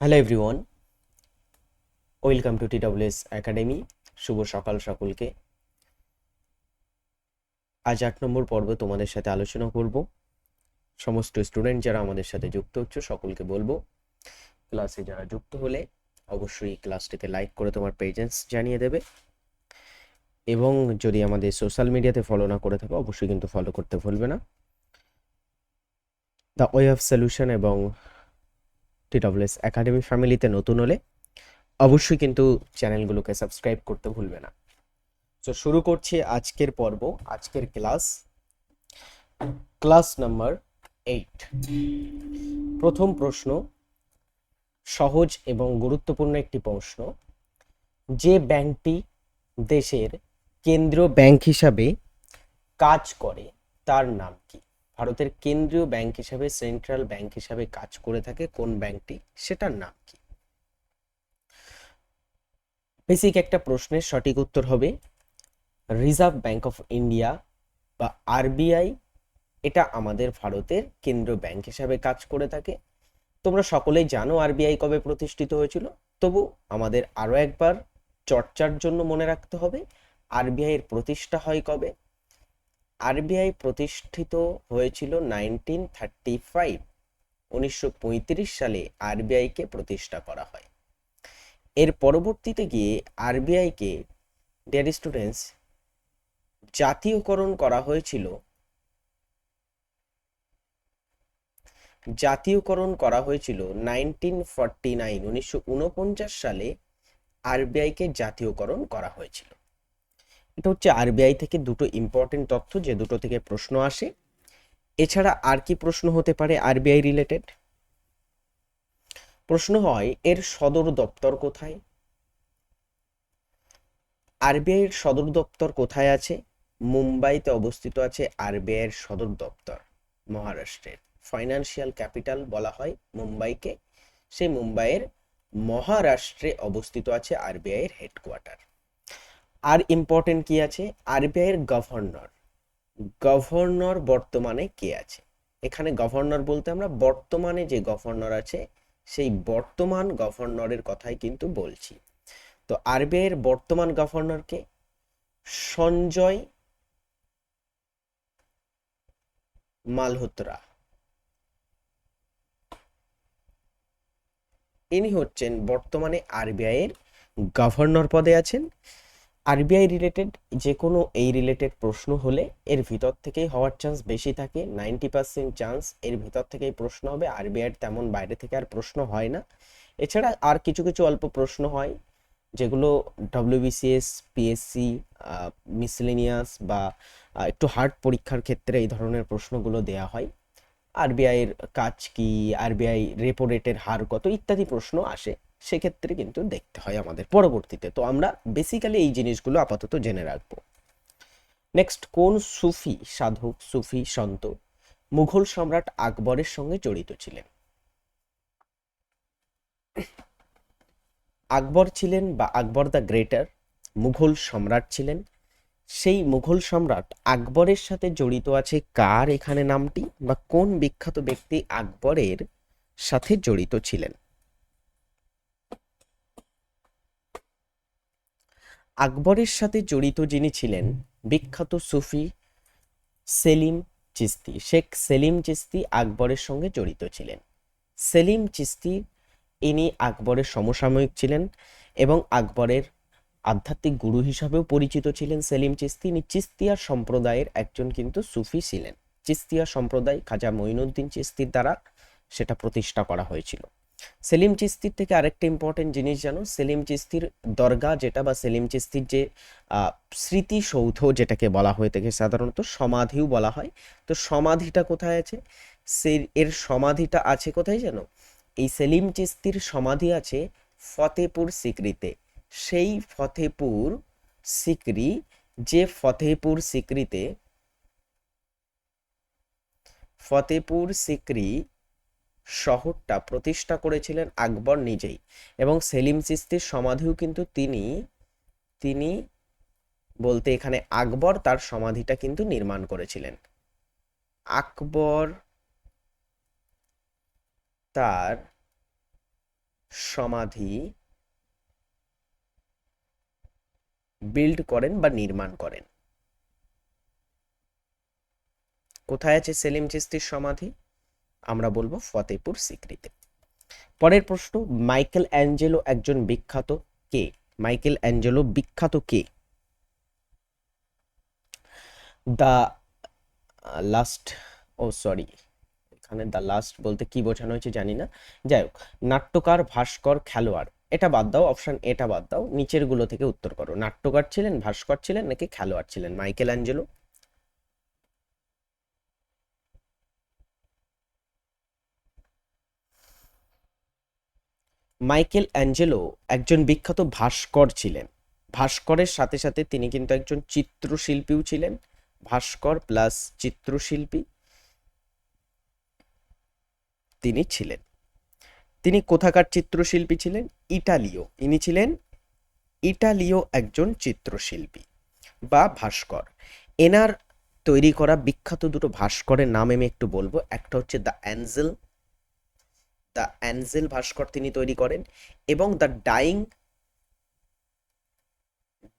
Hello everyone welcome to TWS academy শুভ সকাল সকলকে। আজ আট নম্বর পর্বে তোমাদের সাথে আলোচনা করব। সমস্ত স্টুডেন্ট যারা আমাদের সাথে যুক্ত হচ্ছে, সকলকে বলব ক্লাসে যারা যুক্ত হলে অবশ্যই ক্লাসটিতে লাইক করে তোমার পেজেন্স জানিয়ে দেবে। এবং যদি আমাদের সোশ্যাল মিডিয়াতে ফলো না করে থাকো, অবশ্যই কিন্তু ফলো করতে ভুলবে না। দ্য ওয়ে অফ সলিউশন এবং টিডব্লিউএস একাডেমি ফ্যামিলিতে নতুন হলে অবশ্যই কিন্তু চ্যানেলগুলোকে সাবস্ক্রাইব করতে ভুলবে না। তো শুরু করছি আজকের পর্ব, আজকের ক্লাস। Class number eight. প্রথম প্রশ্ন, সহজ এবং গুরুত্বপূর্ণ একটি প্রশ্ন। যে ব্যাংকটি দেশের কেন্দ্রীয় ব্যাংক হিসাবে কাজ করে, তার নাম কি? ভারতের কেন্দ্রীয় ব্যাংক হিসাবে, সেন্ট্রাল ব্যাংক হিসাবে কাজ করে থাকে। কোন ব্যাংকটি? সেটার নাম কি? বেসিক একটা প্রশ্নের সঠিক উত্তর হবে, রিজার্ভ ব্যাংক অফ ইন্ডিয়া বা আরবিআই। এটা আমাদের ভারতের কেন্দ্রীয় ব্যাংক হিসাবে কাজ করে থাকে। তোমরা সকলেই জানো আরবিআই কবে প্রতিষ্ঠিত হয়েছিল। তবু আমাদের আরও একবার চর্চার জন্য মনে রাখতে হবে, আরবিআই এর প্রতিষ্ঠা হয় কবে? আরবিআই প্রতিষ্ঠিত হয়েছিল নাইনটিন থার্টি ফাইভ, উনিশশো পঁয়ত্রিশ সালে আরবিআইকে প্রতিষ্ঠা করা হয়। এর পরবর্তীতে গিয়ে আরবিআইকে ডিয়ার স্টুডেন্টস জাতীয়করণ করা হয়েছিল। জাতীয়করণ করা হয়েছিল নাইনটিন ফর্টি নাইন, উনিশশো ঊনপঞ্চাশ সালে আরবিআইকে জাতীয়করণ করা হয়েছিল। এটা হচ্ছে আরবিআই থেকে দুটো ইম্পর্টেন্ট তথ্য যে দুটো থেকে প্রশ্ন আসে। এছাড়া আর কি প্রশ্ন হতে পারে আরবিআই রিলেটেড প্রশ্ন হয়, এর সদর দপ্তর কোথায়? আরবিআই এর সদর দপ্তর কোথায় আছে? মুম্বাইতে অবস্থিত আছে আরবিআই এর সদর দপ্তর, মহারাষ্ট্রের। ফাইন্যান্সিয়াল ক্যাপিটাল বলা হয় মুম্বাইকে। সেই মুম্বাইয়ের মহারাষ্ট্রে অবস্থিত আছে আরবিআই এর হেডকোয়ার্টার আর ইম্পর্টেন্ট কি আছে? আরবিআই এর গভর্নর গভর্নর বর্তমানে কে আছে? এখানে গভর্নর বলতে আমরা বর্তমানে যে গভর্নর আছে, সেই বর্তমান গভর্নরের কথাই কিন্তু বলছি। তো আরবিআই এর বর্তমান গভর্নরকে সঞ্জয় মালহোত্রা। ইনি হচ্ছেন বর্তমানে আরবিআই এর গভর্নর পদে আছেন। আরবিআই রিলেটেড যে কোনো এই রিলেটেড প্রশ্ন হলে এর ভিতর থেকেই হওয়ার চান্স বেশি থাকে। নাইনটি পার্সেন্ট চান্স এর ভিতর থেকেই প্রশ্ন হবে। আরবিআইয়ের তেমন বাইরে থেকে আর প্রশ্ন হয় না। এছাড়া আর কিছু কিছু অল্প প্রশ্ন হয়, যেগুলো ডব্লিউবিসিএস পিএসসি মিসলেনিয়াস বা একটু হার্ড পরীক্ষার ক্ষেত্রে এই ধরনের প্রশ্নগুলো দেয়া হয়। আরবিআইয়ের কাজ কি? আরবিআই রেপো রেটের হার কত? ইত্যাদি প্রশ্ন আসে। সেক্ষেত্রে কিন্তু দেখতে হয় আমাদের পরবর্তীতে। তো আমরা বেসিক্যালি এই জিনিসগুলো আপাতত জেনে রাখব। নেক্সট কোন সুফি সাধক, সুফি সন্ত মুঘল সম্রাট আকবরের সঙ্গে জড়িত ছিলেন? আকবর ছিলেন বা আকবর দ্য গ্রেটার, মুঘল সম্রাট ছিলেন। সেই মুঘল সম্রাট আকবরের সাথে জড়িত আছে কার এখানে নামটি বা কোন বিখ্যাত ব্যক্তি আকবরের সাথে জড়িত ছিলেন? আকবরের সাথে জড়িত যিনি ছিলেন বিখ্যাত সুফি সেলিম চিস্তি। শেখ সেলিম চিস্তি আকবরের সঙ্গে জড়িত ছিলেন। সেলিম চিস্তি, ইনি আকবরের সমসাময়িক ছিলেন এবং আকবরের আধ্যাত্মিক গুরু হিসাবেও পরিচিত ছিলেন সেলিম চিস্তি। ইনি চিস্তিয়া সম্প্রদায়ের একজন কিন্তু সুফি ছিলেন। চিস্তিয়া সম্প্রদায় খাজা মঈনুদ্দিন চিস্তির দ্বারা সেটা প্রতিষ্ঠা করা হয়েছিল। সেলিম চিস্তির থেকে আরেকটা ইম্পর্টেন্ট জিনিস জানো? সেলিম চিস্তির দরগা যেটা বা সেলিম চিস্তির যে স্মৃতিসৌধ যেটাকে বলা হয়ে থাকে সাধারণত সমাধিও বলা হয়। তো সমাধিটা কোথায় আছে? সে, এর সমাধিটা আছে কোথায় জানো? এই সেলিম চিস্তির সমাধি আছে ফতেপুর সিকরিতে। সেই ফতেপুর সিকরি, যে ফতেপুর সিকরিতে ফতেপুর সিকরি শহরটা প্রতিষ্ঠা করেছিলেন আকবর নিজেই এবং সেলিম চিস্তির সমাধিও কিন্তু তিনি তিনি বলতে এখানে আকবর তার সমাধিটা কিন্তু নির্মাণ করেছিলেন। আকবর তার সমাধি বিল্ড করেন বা নির্মাণ করেন। কোথায় আছে সেলিম চিস্তির সমাধি? আমরা বলব ফতেপুর সিক্রিতে পরের প্রশ্ন, মাইকেল অ্যাঞ্জেলো একজন বিখ্যাত কে? মাইকেল অ্যাঞ্জেলো বিখ্যাত কে? দ্য লাস্ট, ও সরি, এখানে দ্য লাস্ট বলতে কি বোঝানো হয়েছে জানি না। যাই হোক, নাট্যকার ভাস্কর খেলোয়াড়, এটা বাদ দাও, অপশন এটা বাদ দাও নিচেরগুলো থেকে উত্তর করো। নাট্যকার ছিলেন, ভাস্কর ছিলেন, নাকি খেলোয়াড় ছিলেন? মাইকেল অ্যাঞ্জেলো মাইকেল অ্যাঞ্জেলো একজন বিখ্যাত ভাস্কর ছিলেন। ভাস্করের সাথে সাথে তিনি কিন্তু একজন চিত্রশিল্পীও ছিলেন। ভাস্কর প্লাস চিত্রশিল্পী তিনি ছিলেন। তিনি কোথাকার চিত্রশিল্পী ছিলেন? ইটালীয়। ইনি ছিলেন ইটালীয় একজন চিত্রশিল্পী বা ভাস্কর। এনার তৈরি করা বিখ্যাত দুটো ভাস্করের নাম আমি একটু বলব। একটা হচ্ছে দ্য অ্যাঞ্জেল দ্য অ্যাঞ্জেল ভাস্কর তিনি তৈরি করেন এবং দ্য ডাইং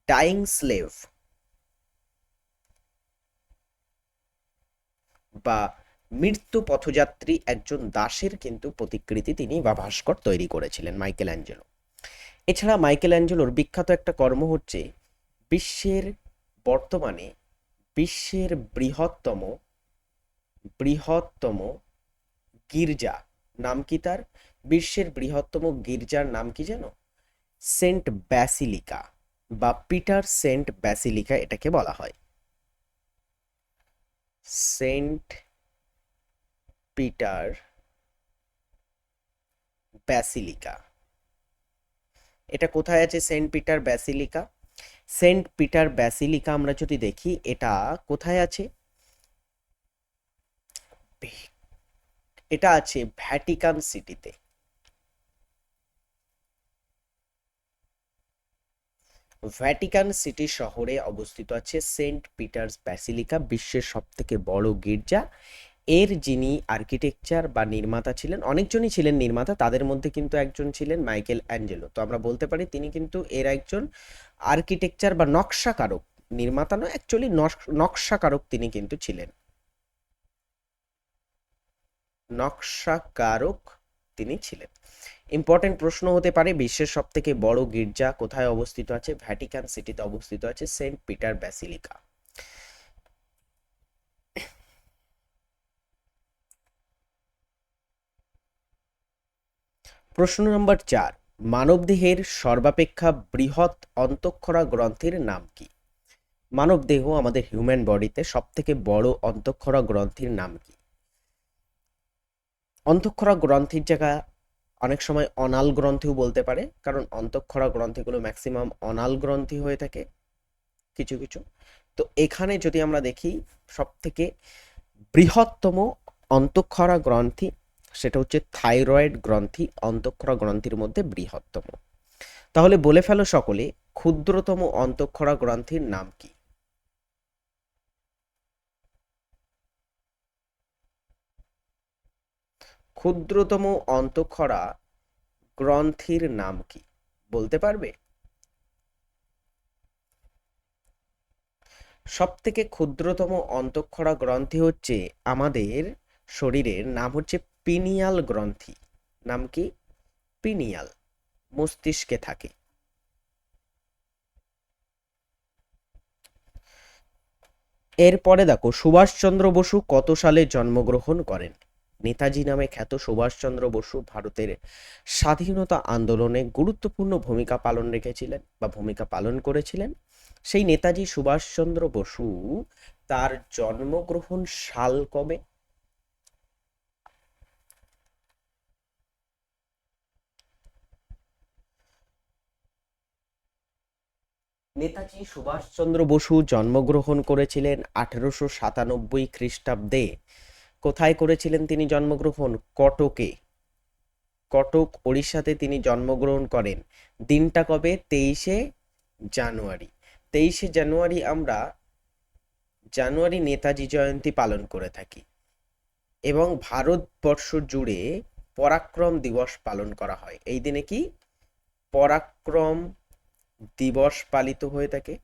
ডাইং স্লেভ বা মৃত্যু পথযাত্রী একজন দাসের কিন্তু প্রতিকৃতি তিনি বা ভাস্কর তৈরি করেছিলেন মাইকেল অ্যাঞ্জেলো এছাড়া মাইকেল অ্যাঞ্জেলোর বিখ্যাত একটা কর্ম হচ্ছে বিশ্বের বর্তমানে বিশ্বের বৃহত্তম বৃহত্তম গির্জা নাম কি তার? বিশ্বের বৃহত্তম গির্জার নাম কি জানো সেন্ট ব্যাসিলিকা বা পিটার সেন্ট ব্যাসিলিকা এটাকে বলা হয়। Saint Peter basilica. এটা কোথায় আছে Saint Peter basilica? Saint Peter basilica আমরা যদি দেখি, এটা কোথায় আছে? এটা আছে ভ্যাটিকান সিটিতে ভ্যাটিকান সিটি শহরে অবস্থিত আছে সেন্ট পিটার্স ব্যাসিলিকা বিশ্বের সব থেকে বড় গির্জা। এর যিনি আর্কিটেকচার বা নির্মাতা ছিলেন, অনেকজনই ছিলেন নির্মাতা, তাদের মধ্যে কিন্তু একজন ছিলেন মাইকেল অ্যাঞ্জেলো তো আমরা বলতে পারি তিনি কিন্তু এর একজন আর্কিটেকচার বা নকশাকারক, নির্মাতা নয় অ্যাকচুয়ালি নকশাকারক তিনি কিন্তু ছিলেন। নকশাকারক তিনি ছিলেন। ইম্পর্টেন্ট প্রশ্ন হতে পারে, বিশ্বের সব থেকে বড় গির্জা কোথায় অবস্থিত আছে? ভ্যাটিকান সিটিতে অবস্থিত আছে সেন্ট পিটার ব্যাসিলিকা প্রশ্ন নম্বর চার, মানবদেহের সর্বাপেক্ষা বৃহৎ অন্তঃক্ষরা গ্রন্থির নাম কি? মানবদেহ আমাদের হিউম্যান বডিতে সব থেকে বড় অন্তঃক্ষরা গ্রন্থির নাম কি? অন্তঃক্ষরা গ্রন্থির জায়গা অনেক সময় অনাল গ্রন্থিও বলতে পারে, কারণ অন্তঃক্ষরা গ্রন্থিগুলো ম্যাক্সিমাম অনাল গ্রন্থি হয়ে থাকে কিছু কিছু। তো এখানে যদি আমরা দেখি সব থেকে বৃহত্তম অন্তঃক্ষরা গ্রন্থি সেটা হচ্ছে থাইরয়েড গ্রন্থি, অন্তঃক্ষরা গ্রন্থির মধ্যে বৃহত্তম। তাহলে বলে ফেলো সকলে, ক্ষুদ্রতম অন্তঃক্ষরা গ্রন্থির নাম কি? ক্ষুদ্রতম অন্তঃক্ষরা গ্রন্থির নাম কি? বলতে পারবে? সব থেকে ক্ষুদ্রতম অন্তঃক্ষরা গ্রন্থি হচ্ছে আমাদের শরীরের নাম হচ্ছে পিনিয়াল গ্রন্থি। নাম কি? পিনিয়াল, মস্তিষ্কে থাকে। এরপরে দেখো, সুভাষচন্দ্র বসু কত সালে জন্মগ্রহণ করেন? নেতাজি নামে খ্যাত সুভাষচন্দ্র বসু ভারতের স্বাধীনতা আন্দোলনে গুরুত্বপূর্ণ ভূমিকা পালন রেখেছিলেন বা ভূমিকা পালন করেছিলেন। সেই নেতাজি সুভাষচন্দ্র বসু তার জন্মগ্রহণ সাল কবে? নেতাজি সুভাষচন্দ্র বসু জন্মগ্রহণ করেছিলেন আঠেরোশো সাতানব্বই খ্রিস্টাব্দে। কোথায় করেছিলেন তিনি জন্মগ্রহণ? কটকে। কটক, ওড়িশাতে তিনি জন্মগ্রহণ করেন। দিনটা কবে? তেইশে জানুয়ারি। তেইশে জানুয়ারি আমরা জানুয়ারি নেতাজি জয়ন্তী পালন করে থাকি এবং ভারতবর্ষ জুড়ে পরাক্রম দিবস পালন করা হয়। এই দিনে কি? পরাক্রম দিবস পালিত হয়ে থাকে।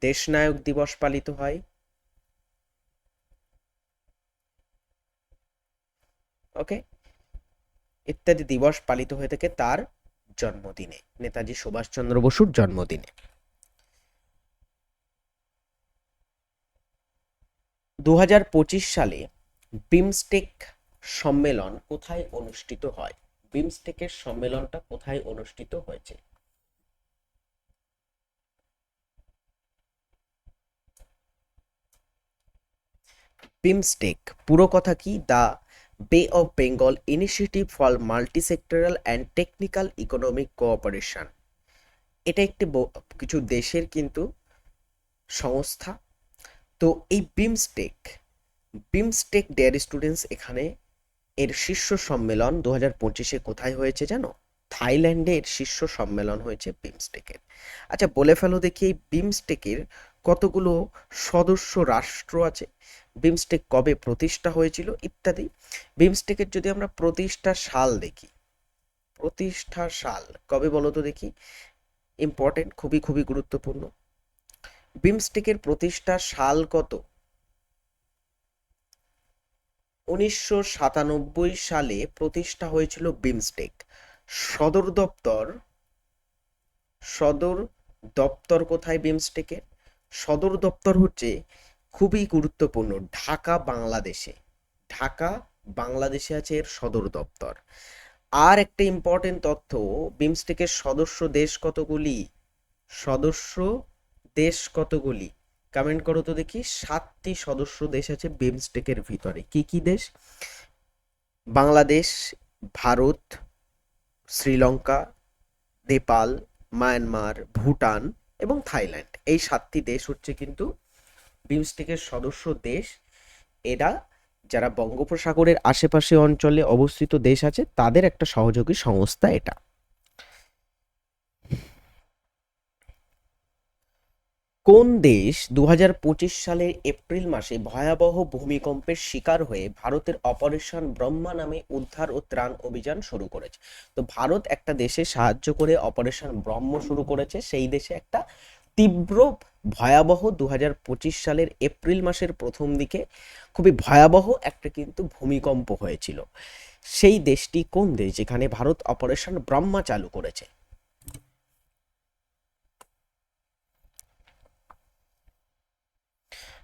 দেশনায়ক দিবস পালিত হয়। ওকে? ইত্যাদি দিবস পালিত হয়ে থাকে তার জন্মদিনে। নেতাজি সুভাষচন্দ্র বসুর জন্মদিনে। দু হাজার পঁচিশ সালে বিমস্টেক সম্মেলন কোথায় অনুষ্ঠিত হয়? বিমস্টেকের সম্মেলনটা কোথায় অনুষ্ঠিত হয়েছে? বিমস্টেক, পুরো কথা কি? The bay of Bengal initiative for multi sectoral and technical economic cooperation এটা একটি কিছু দেশের কিন্তু সংস্থা। তো এই বিমস্টেক বিমস্টেক ডেয়ার স্টুডেন্টস এখানে এর শীর্ষ সম্মেলন দু হাজার পঁচিশে কোথায় হয়েছে জানো? থাইল্যান্ডে এর শীর্ষ সম্মেলন হয়েছে বিমস্টেকের আচ্ছা বলে ফেলো দেখি এই বিমস্টেকের কতগুলো সদস্য রাষ্ট্র আছে? বিমস্টেক কবে প্রতিষ্ঠা হয়েছিল ইত্যাদি। বিমস্টেকের যদি আমরা প্রতিষ্ঠা সাল দেখি প্রতিষ্ঠা সাল কবে বলো তো দেখি? ইম্পর্টেন্ট খুবই খুবই গুরুত্বপূর্ণ। বিমস্টেকের প্রতিষ্ঠা সাল কত? উনিশশো সাতানব্বই সালে প্রতিষ্ঠা হয়েছিল বিমস্টেক সদর দপ্তর সদর দপ্তর কোথায় বিমস্টেকের সদর দপ্তর হচ্ছে খুবই গুরুত্বপূর্ণ ঢাকা, বাংলাদেশে। ঢাকা, বাংলাদেশে আছে এর সদর দপ্তর। আর একটা ইম্পর্টেন্ট তথ্য, বিমস্টেকের সদস্য দেশ কতগুলি? সদস্য দেশ কতগুলি? কমেন্ট করো তো দেখি, সাতটি সদস্য দেশ আছে বিমস্টেকের ভিতরে। কি কি দেশ? বাংলাদেশ, ভারত, শ্রীলঙ্কা, নেপাল, মায়ানমার, ভুটান এবং থাইল্যান্ড। এই সাতটি দেশ হচ্ছে কিন্তু বিমস্টেকের সদস্য দেশ। এরা যারা বঙ্গোপসাগরের আশেপাশে অঞ্চলে অবস্থিত দেশ আছে, তাদের একটা সহযোগী সংস্থা এটা। কোন দেশ দু হাজার পঁচিশ সালের এপ্রিল মাসে ভয়াবহ ভূমিকম্পের শিকার হয়ে ভারতের অপারেশন ব্রহ্মা নামে উদ্ধার ও ত্রাণ অভিযান শুরু করেছে? তো ভারত একটা দেশে সাহায্য করে অপারেশন ব্রহ্ম শুরু করেছে, সেই দেশে একটা তীব্র ভয়াবহ দু হাজার পঁচিশ সালের এপ্রিল মাসের প্রথম দিকে খুবই ভয়াবহ একটা কিন্তু ভূমিকম্প হয়েছিল। সেই দেশটি কোন দেশ যেখানে ভারত অপারেশন ব্রহ্মা চালু করেছে?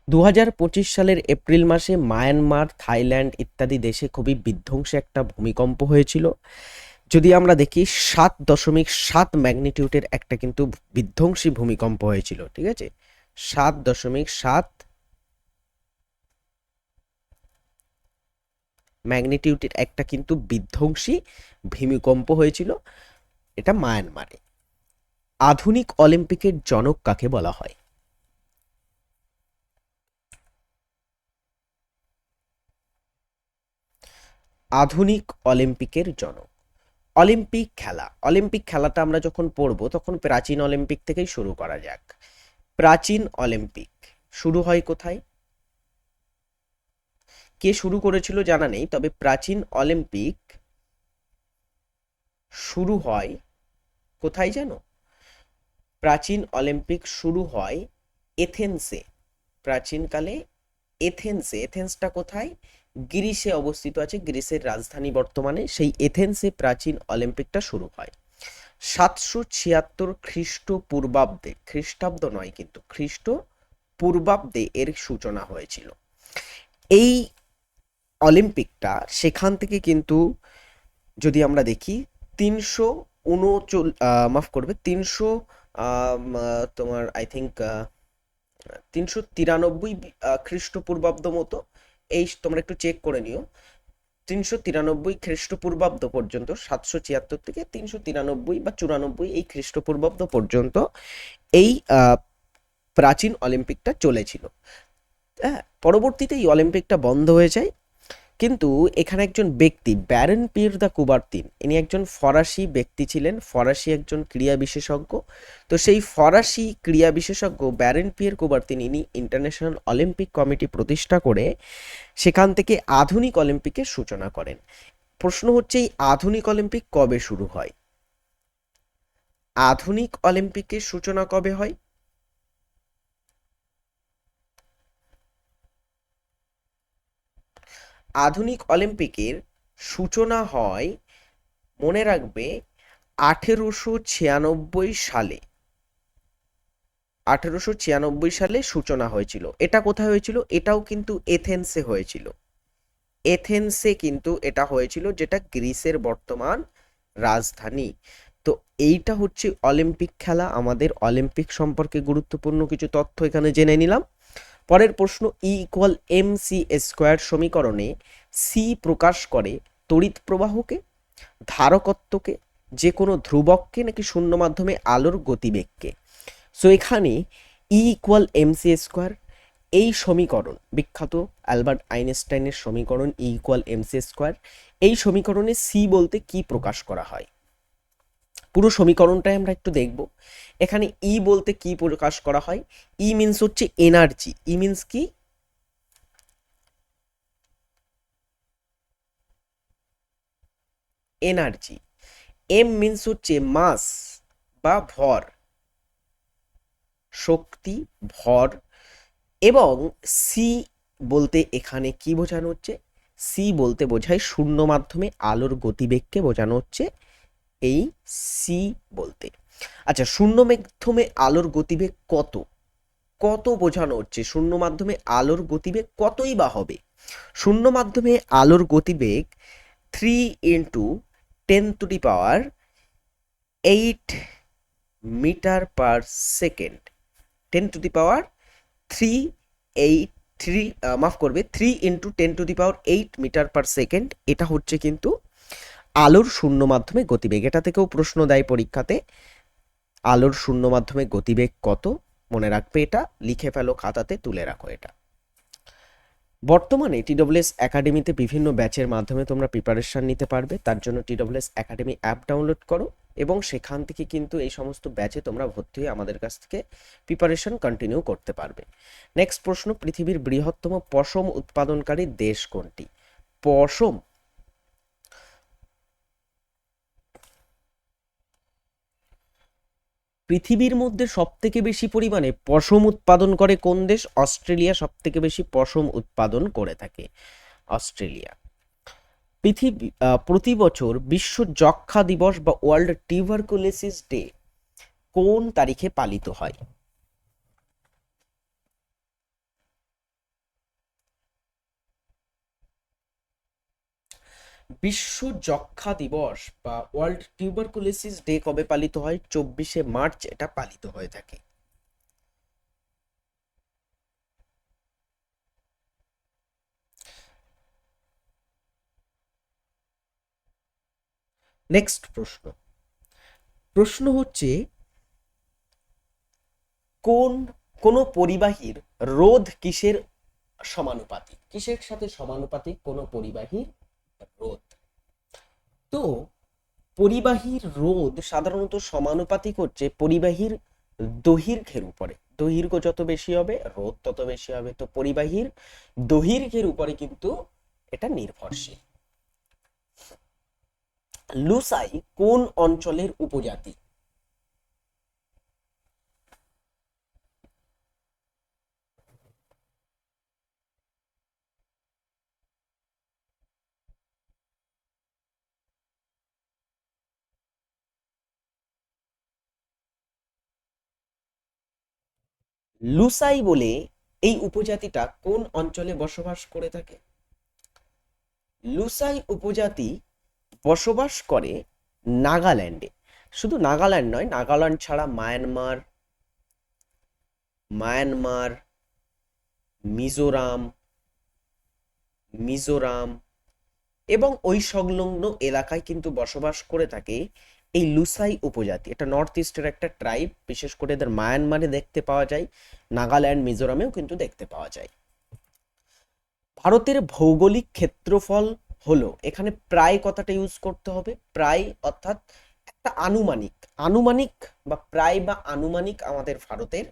দু হাজার পঁচিশ সালের এপ্রিল মাসে মায়ানমার, থাইল্যান্ড ইত্যাদি দেশে খুবই বিধ্বংসী একটা ভূমিকম্প হয়েছিল। যদি আমরা দেখি, সাত দশমিক সাত ম্যাগনিটিউডের একটা কিন্তু বিধ্বংসী ভূমিকম্প হয়েছিল, ঠিক আছে? সাত দশমিক সাত ম্যাগনিটিউডের একটা কিন্তু বিধ্বংসী ভূমিকম্প হয়েছিল, এটা মায়ানমারে। আধুনিক অলিম্পিকের জনক কাকে বলা হয়? আধুনিক অলিম্পিকের জনক। অলিম্পিক খেলা। অলিম্পিক খেলাটা আমরা যখন পড়ব, তখন প্রাচীন অলিম্পিক থেকেই শুরু করা যাক। প্রাচীন অলিম্পিক শুরু হয় কোথায়? কে শুরু করেছিল জানা নেই, তবে প্রাচীন অলিম্পিক শুরু হয় কোথায় জানো? প্রাচীন অলিম্পিক শুরু হয় এথেন্সে। প্রাচীনকালে এথেন্সে। এথেন্সটা কোথায়? গ্রিসে অবস্থিত আছে, গ্রিসের রাজধানী বর্তমানে, সেই এথেন্সে প্রাচীন অলিম্পিকটা শুরু হয়। সাতশো ছিয়াত্তর খ্রিস্ট পূর্বাব্দে খ্রিস্টাব্দ নয় কিন্তু খ্রিস্ট পূর্বাব্দে এর সূচনা হয়েছিল। এই অলিম্পিকটা সেখান থেকে কিন্তু যদি আমরা দেখি, তিনশো উনচল মাফ করবে, তিনশো তোমার আই থিঙ্ক তিনশো তিরানব্বই খ্রিস্টপূর্বাব্দ মতো এই তোমরা একটু চেক করে নিও। তিনশো তিরানব্বই খ্রিস্টপূর্বাব্দ পর্যন্ত, সাতশো ছিয়াত্তর থেকে তিনশো তিরানব্বই বা চুরানব্বই এই খ্রিস্টপূর্বাব্দ পর্যন্ত এই প্রাচীন অলিম্পিকটা চলেছিল। হ্যাঁ পরবর্তীতে এই অলিম্পিকটা বন্ধ হয়ে যায়। কিন্তু এখানে একজন ব্যক্তি, ব্যারেন পিয়ের দ্য কুবার্তিন। ইনি একজন ফরাসি ব্যক্তি ছিলেন, ফরাসি একজন ক্রীড়া বিশেষজ্ঞ। তো সেই ফরাসি ক্রিয়া বিশেষজ্ঞ ব্যারেন পিয়ের কুবার্তিন, ইনি ইন্টারন্যাশনাল অলিম্পিক কমিটি প্রতিষ্ঠা করে সেখান থেকে আধুনিক অলিম্পিকের সূচনা করেন। প্রশ্ন হচ্ছে, এই আধুনিক অলিম্পিক কবে শুরু হয়? আধুনিক অলিম্পিকের সূচনা কবে হয়? আধুনিক অলিম্পিকের সূচনা হয়, মনে রাখবে, আঠেরোশো ছিয়ানব্বই সালে। আঠেরোশো ছিয়ানব্বই সালে সূচনা হয়েছিল। এটা কোথায় হয়েছিল? এটাও কিন্তু এথেন্সে হয়েছিল। এথেন্সে কিন্তু এটা হয়েছিল যেটা গ্রিসের বর্তমান রাজধানী। তো এইটা হচ্ছে অলিম্পিক খেলা। আমাদের অলিম্পিক সম্পর্কে গুরুত্বপূর্ণ কিছু তথ্য এখানে জেনে নিলাম। পরের প্রশ্ন E equal M C square সমীকরণে সি প্রকাশ করে তড়িৎ প্রবাহকে, ধারকত্বকে যে কোনো ধ্রুবককে নাকি শূন্য মাধ্যমে আলোর গতিবেগকে। সো এখানে E equal M C square এই সমীকরণ, বিখ্যাত অ্যালবার্ট আইনস্টাইনের সমীকরণ E equal M C square এই সমীকরণে সি বলতে কি প্রকাশ করা হয়? পুরো সমীকরণটাই আমরা একটু দেখব। এখানে ই বলতে কি প্রকাশ করা হয়? ই মিন্স হচ্ছে এনার্জি ই মিন্স কি? এনার্জি এম মিন্স হচ্ছে মাস বা ভর। শক্তি, ভর। এবং সি বলতে এখানে কি বোঝানো হচ্ছে? সি বলতে বোঝায় শূন্য মাধ্যমে আলোর গতিবেগকে বোঝানো হচ্ছে। এই সি বলতে। আচ্ছা শূন্য মাধ্যমে আলোর গতিবেগ কত? কত বোঝানো হচ্ছে? শূন্য মাধ্যমে আলোর গতিবেগ কতই বা হবে? শূন্য মাধ্যমে আলোর গতিবেগ three into ten to the power eight metre per second ten to the power three eight three মাফ করবে three into ten to the power eight metre per second এটা হচ্ছে কিন্তু আলোর শূন্য মাধ্যমে গতিবেগ। এটা থেকেও প্রশ্ন দেয় পরীক্ষাতে। আলোর শূন্য মাধ্যমে গতিবেগ কত? মনে রাখবে এটা। লিখে ফেলো খাতাতে, তুলে রাখো এটা। বর্তমানে টিডব্লিউএস একাডেমিতে বিভিন্ন ব্যাচের মাধ্যমে তোমরা প্রিপারেশন নিতে পারবে। তার জন্য টিডব্লিউএস একাডেমি অ্যাপ ডাউনলোড করো এবং সেখান থেকে কিন্তু এই সমস্ত ব্যাচে তোমরা ভর্তি হয়ে আমাদের কাছ থেকে প্রিপারেশন কন্টিনিউ করতে পারবে। নেক্সট প্রশ্ন, পৃথিবীর বৃহত্তম পশম উৎপাদনকারী দেশ কোনটি? পশম পৃথিবীর মধ্যে সব থেকে বেশি পরিমাণে পশম উৎপাদন করে কোন দেশ? অস্ট্রেলিয়া সব থেকে বেশি পশম উৎপাদন করে থাকে। অস্ট্রেলিয়া। পৃথিবী প্রতি বছর বিশ্ব যক্ষা দিবস বা ওয়ার্ল্ড টিউবারকুলোসিস ডে কোন তারিখে পালিত হয়? বিশ্ব যক্ষা দিবস বা ওয়ার্ল্ড টিউবারকুলোসিস ডে কবে পালিত হয়? চব্বিশে মার্চ এটা পালিত হয়ে থাকে। নেক্সট প্রশ্ন। প্রশ্ন হচ্ছে, কোন কোন পরিবাহীর রোধ কিসের সমানুপাতিক? কিসের সাথে সমানুপাতিক? কোন পরিবাহীর রোধ। তো পরিবাহীর রোধ সাধারণত সমানুপাতিক হচ্ছে পরিবাহীর দৈর্ঘ্যের উপরে। দৈর্ঘ্য যত বেশি হবে, রোধ তত বেশি হবে। তো পরিবাহীর দৈর্ঘ্যের উপরে কিন্তু এটা নির্ভরশীল। লুসাই কোন অঞ্চলের উপজাতি? লুসাই বলে এই উপজাতিটা কোন অঞ্চলে বসবাস করে থাকে? লুসাই উপজাতি বসবাস করে নাগাল্যান্ডে। শুধু নাগাল্যান্ড নয়, নাগাল্যান্ড ছাড়া মায়ানমার মায়ানমার, মিজোরাম মিজোরাম এবং ওই সংলগ্ন এলাকায় কিন্তু বসবাস করে থাকে এই লুসাই উপজাতি, এটা নর্থ ইস্টের একটা ট্রাইব বিশেষ করে এদের মায়ানমারে দেখতে পাওয়া যায় নাগাল্যান্ড মিজোরামেও কিন্তু দেখতে পাওয়া যায়। ভারতের ভৌগোলিক ক্ষেত্রফল হলো, এখানে প্রায় কথাটা ইউজ করতে হবে, প্রায় অর্থাৎ একটা আনুমানিক আনুমানিক বা প্রায় বা আনুমানিক আমাদের ভারতের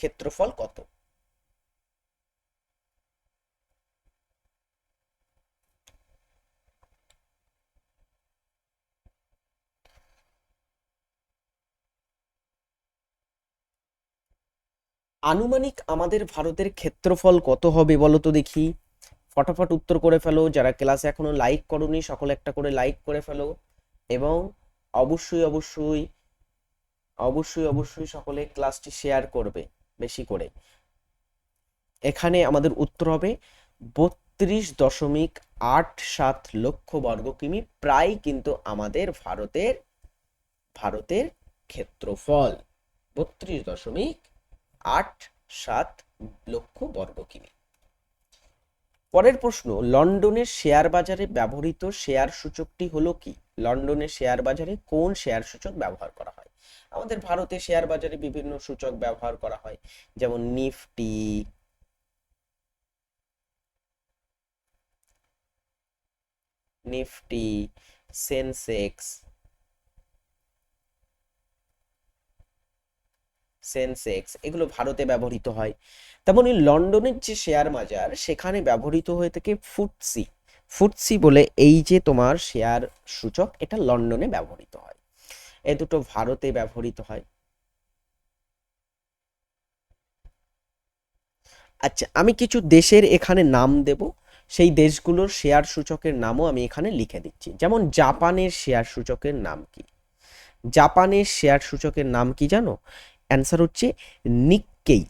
ক্ষেত্রফল কত? আনুমানিক আমাদের ভারতের ক্ষেত্রফল কত হবে বলো তো দেখি। ফটাফট উত্তর করে ফেলো, যারা ক্লাসে এখনও লাইক করনি, সকলে একটা করে লাইক করে ফেলো। এবং অবশ্যই অবশ্যই অবশ্যই অবশ্যই সকলে ক্লাসটি শেয়ার করবে, বেশি করে। এখানে আমাদের উত্তর হবে বত্রিশ দশমিক আট সাত লক্ষ বর্গ কিমি, প্রায় কিন্তু আমাদের ভারতের ভারতের ক্ষেত্রফল। বত্রিশ দশমিক আট, সাত লক্ষ বর্গ কিমি। পরের প্রশ্ন, লন্ডনের শেয়ার বাজারে ব্যবহৃত শেয়ার সূচকটি হলো কি? লন্ডনের শেয়ার বাজারে কোন শেয়ার সূচক ব্যবহার করা হয়? আমাদের ভারতে শেয়ার বাজারে বিভিন্ন সূচক ব্যবহার করা হয়, যেমন নিফটি নিফটি, সেনসেক্স সেনসেক্স এগুলো ভারতে ব্যবহৃত হয়। তেমনি লন্ডনের যে শেয়ার বাজার, সেখানে ব্যবহৃত হয়ে থাকে ফুটসি ফুটসি বলে এই যে তোমার শেয়ার সূচক, এটা লন্ডনে ব্যবহৃত হয়। এ দুটো ভারতে ব্যবহৃত হয়। আচ্ছা আমি কিছু দেশের এখানে নাম দেব। সেই দেশগুলোর শেয়ার সূচকের নামও আমি এখানে লিখে দিচ্ছি। যেমন জাপানের শেয়ার সূচকের নাম কি? জাপানের শেয়ার সূচকের নাম কি জানো? অ্যান্সার হচ্ছে নিক্কেই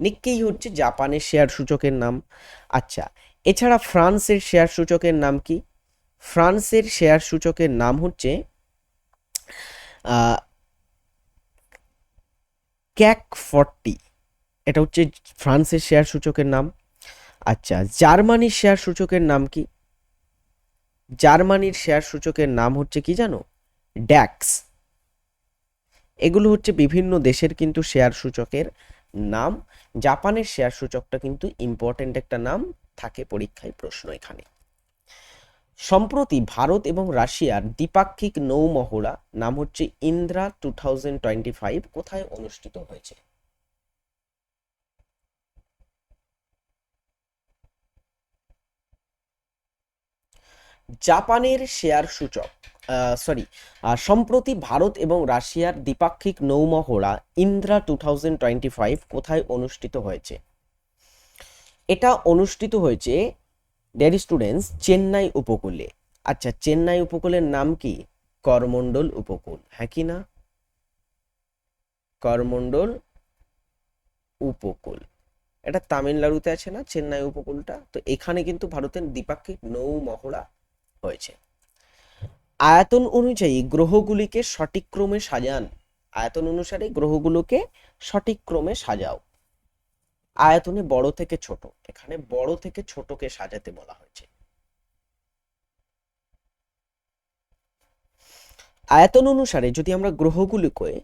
নিক্কেই হচ্ছে জাপানের শেয়ার সূচকের নাম। আচ্ছা এছাড়া ফ্রান্সের শেয়ার সূচকের নাম কি? ফ্রান্সের শেয়ার সূচকের নাম হচ্ছে ক্যাক ফর্টি। এটা হচ্ছে ফ্রান্সের শেয়ার সূচকের নাম। আচ্ছা জার্মানির শেয়ার সূচকের নাম কি? জার্মানির শেয়ার সূচকের নাম হচ্ছে কি জানো? ড্যাক্স। এগুলো হচ্ছে বিভিন্ন দেশের কিন্তু শেয়ার সূচকের নাম। জাপানের শেয়ার সূচকটা কিন্তু ইম্পর্টেন্ট একটা নাম থাকে পরীক্ষায় প্রশ্ন এখানে। সম্প্রতি ভারত এবং রাশিয়ার দ্বিপাক্ষিক নৌমহড়া নাম হচ্ছে Indra two thousand twenty five, কোথায় অনুষ্ঠিত হয়েছে? জাপানের শেয়ার সূচক সরি সম্প্রতি ভারত এবং রাশিয়ার দ্বিপাক্ষিক নৌমহড়া Indra two thousand twenty five কোথায় অনুষ্ঠিত হয়েছে? এটা অনুষ্ঠিত হয়েছে ডেরি স্টুডেন্টস চেন্নাই উপকূলে। আচ্ছা চেন্নাই উপকূলের নাম কি? করমণ্ডল উপকূল হ্যাঁ কি না? করমণ্ডল উপকূল। এটা তামিলনাড়ুতে আছে না, চেন্নাই উপকূলটা? তো এখানে কিন্তু ভারতের দ্বিপাক্ষিক নৌ মহড়া হয়েছে। আয়তন অনুযায়ী গ্রহগুলিকে সঠিক ক্রমে সাজান। আয়তন অনুসারে গ্রহগুলোকে সঠিক ক্রমে সাজাও। আয়তনে বড় থেকে ছোট, এখানে বড় থেকে ছোটকে সাজাতে বলা হয়েছে। আয়তন অনুসারে যদি আমরা গ্রহগুলিকে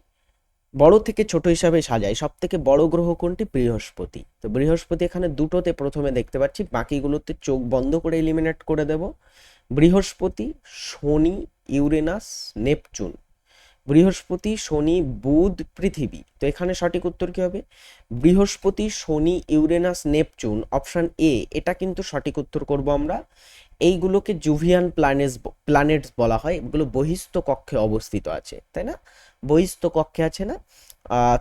বড় থেকে ছোট হিসাবে সাজাই সব থেকে বড় গ্রহ কোনটি? বৃহস্পতি। তো বৃহস্পতি এখানে দুটোতে প্রথমে দেখতে পাচ্ছি, বাকিগুলোতে চোখ বন্ধ করে এলিমিনেট করে দেব। বৃহস্পতি, শনি, ইউরেনাস, নেপচুন। বৃহস্পতি, শনি, বুধ, পৃথিবী। তো এখানে সঠিক উত্তর কি হবে? Brihaspati, Shani, Uranus, Neptune, option A. এটা কিন্তু সঠিক উত্তর করব আমরা। এইগুলোকে জুভিয়ান প্ল্যানেটস প্ল্যানেটস বলা হয়। এগুলো বহিস্থ কক্ষে অবস্থিত আছে, তাই না? বহিস্থ কক্ষে আছে না?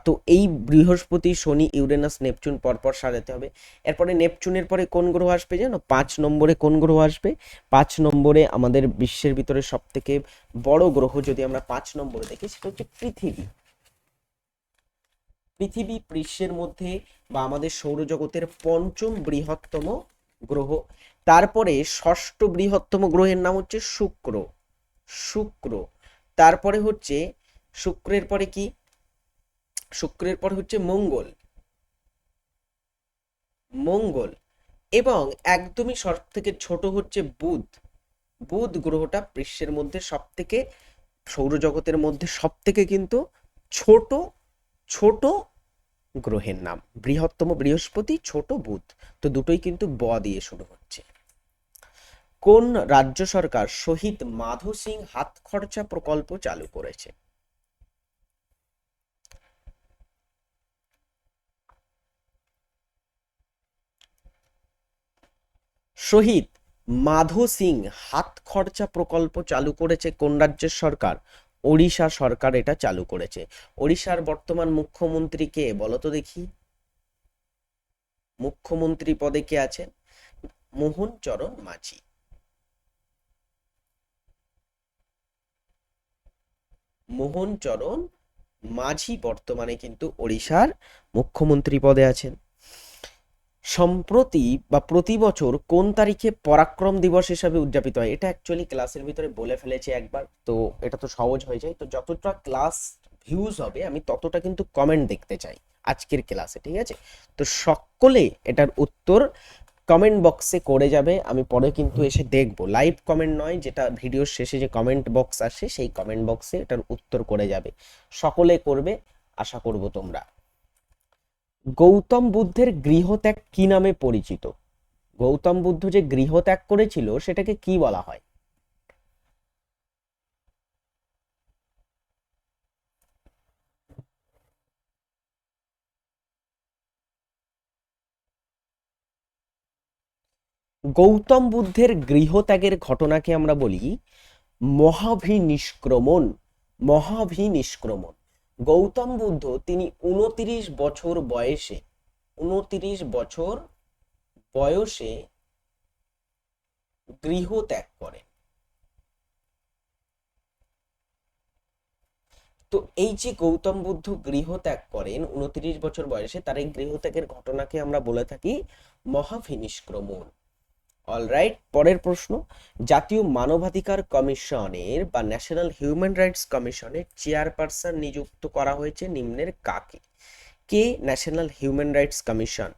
তো এই বৃহস্পতি, শনি, ইউরেনাস, নেপচুন পরপর সাজাতে হবে। এরপরে নেপচুনের পরে কোন গ্রহ আসবে জানো? পাঁচ নম্বরে কোন গ্রহ আসবে? পাঁচ নম্বরে আমাদের বিশ্বের ভিতরে সব থেকে বড় গ্রহ যদি আমরা পাঁচ নম্বরে দেখি, সেটা হচ্ছে পৃথিবী। পৃথিবী পৃষ্ঠের মধ্যে বা আমাদের সৌরজগতের পঞ্চম বৃহত্তম গ্রহ। তারপরে ষষ্ঠ বৃহত্তম গ্রহের নাম হচ্ছে শুক্র। শুক্র। তারপরে হচ্ছে, শুক্রের পরে কি? শুক্রের পর হচ্ছে মঙ্গল। মঙ্গল। এবং একদমই সব থেকে ছোট হচ্ছে বুধ। বুধ গ্রহটা পৃষ্ঠের মধ্যে সব থেকে সৌরজগতের মধ্যে সব থেকে কিন্তু ছোট ছোট গ্রহের নাম। বৃহত্তম বৃহস্পতি, ছোট বুধ। তো দুটোই কিন্তু ব দিয়ে শুরু হচ্ছে। কোন রাজ্য সরকার শহীদ মাধো সিং হাত খরচা প্রকল্প চালু করেছে? শহীদ মাধো সিং হাত খরচা প্রকল্প চালু করেছে কোন রাজ্যের সরকার? ওড়িশা সরকার এটা চালু করেছে। ওড়িশার বর্তমান মুখ্যমন্ত্রী কে বলতো দেখি। মুখ্যমন্ত্রী পদে কে আছেন? মোহন চরণ মাঝি। মোহন চরণ মাঝি বর্তমানে কিন্তু ওড়িশার মুখ্যমন্ত্রী পদে আছেন। সম্প্রতি বা প্রতি বছর কোন তারিখে পরাক্রম দিবস হিসাবে উদযাপিত হয়? এটা অ্যাকচুয়ালি ক্লাসের ভিতরে বলে ফেলেছি একবার। তো এটা তো সহজ হয়ে যায়। তো যতটা ক্লাস ভিউজ হবে, আমি ততটা কিন্তু কমেন্ট দেখতে চাই আজকের ক্লাসে, ঠিক আছে? তো সকলে এটার উত্তর কমেন্ট বক্সে করে যাবে। আমি পরে কিন্তু এসে দেখব। লাইভ কমেন্ট নয়, যেটা ভিডিওর শেষে যে কমেন্ট বক্স আসে, সেই কমেন্ট বক্সে এটার উত্তর করে যাবে। সকলে করবে, আশা করব তোমরা। গৌতম বুদ্ধের গৃহত্যাগ কি নামে পরিচিত? গৌতম বুদ্ধ যে গৃহত্যাগ করেছিল, সেটাকে কি বলা হয়? গৌতম বুদ্ধের গৃহত্যাগের ঘটনাকে আমরা বলি মহাভিনিষ্ক্রমণ মহাভিনিষ্ক্রমণ। গৌতম বুদ্ধ তিনি উনতিরিশ বছর বয়সে উনতিরিশ বছর বয়সে গৃহ ত্যাগ করেন। তো এই যে গৌতম বুদ্ধ গৃহ ত্যাগ করেন উনতিরিশ বছর বয়সে, তার এই গৃহত্যাগের ঘটনাকে আমরা বলে থাকি মহাভিনিষ্ক্রমণ অলরাইট পরের প্রশ্ন, জাতীয় মানবাধিকার কমিশনের বা ন্যাশনাল হিউম্যান রাইটস কমিশনের চেয়ারপারসন নিযুক্ত করা হয়েছে নিম্নের কাকে? কে? ন্যাশনাল হিউম্যান রাইটস কমিশন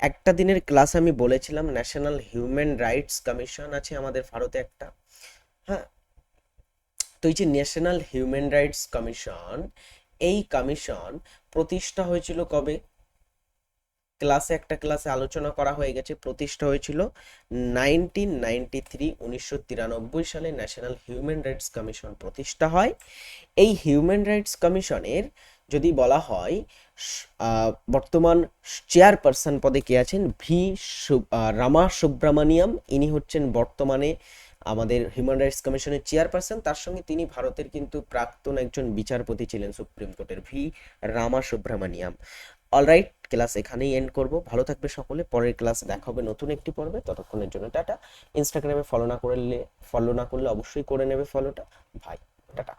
একটা দিনের ক্লাস আমি বলেছিলাম ন্যাশনাল হিউম্যান রাইটস কমিশন আছে আমাদের ভারতে একটা। হ্যাঁ? তো এই যে ন্যাশনাল হিউম্যান রাইটস কমিশন এই কমিশন প্রতিষ্ঠা হয়েছিল কবে? ক্লাসে একটা ক্লাসে আলোচনা করা হয়ে গেছে, প্রতিষ্ঠা হয়েছিল নাইনটিন নাইনটি থ্রি, উনিশশো তিরানব্বই সালে ন্যাশনাল হিউম্যান রাইটস কমিশন প্রতিষ্ঠা হয়। এই হিউম্যান রাইটস কমিশনের যদি বলা হয় বর্তমান চেয়ারপারসন পদে কে আছেন? ভি রামা সুব্রামানিয়াম। ইনি হচ্ছেন বর্তমানে আমাদের হিউম্যান রাইটস কমিশনের চেয়ারপারসন। তার সঙ্গে তিনি ভারতের কিন্তু প্রাক্তন একজন বিচারপতি ছিলেন সুপ্রিম কোর্টের V Rama Subramaniam. Alright class এখানেই এন্ড করব। ভালো থাকবে সকলে। পরের ক্লাস দেখা হবে নতুন একটি পর্বে। ততক্ষণের জন্য টাটা। ইনস্টাগ্রামে ফলো না করলে ফলো না করলে অবশ্যই করে নেবে ফলোটা ভাই টাটা।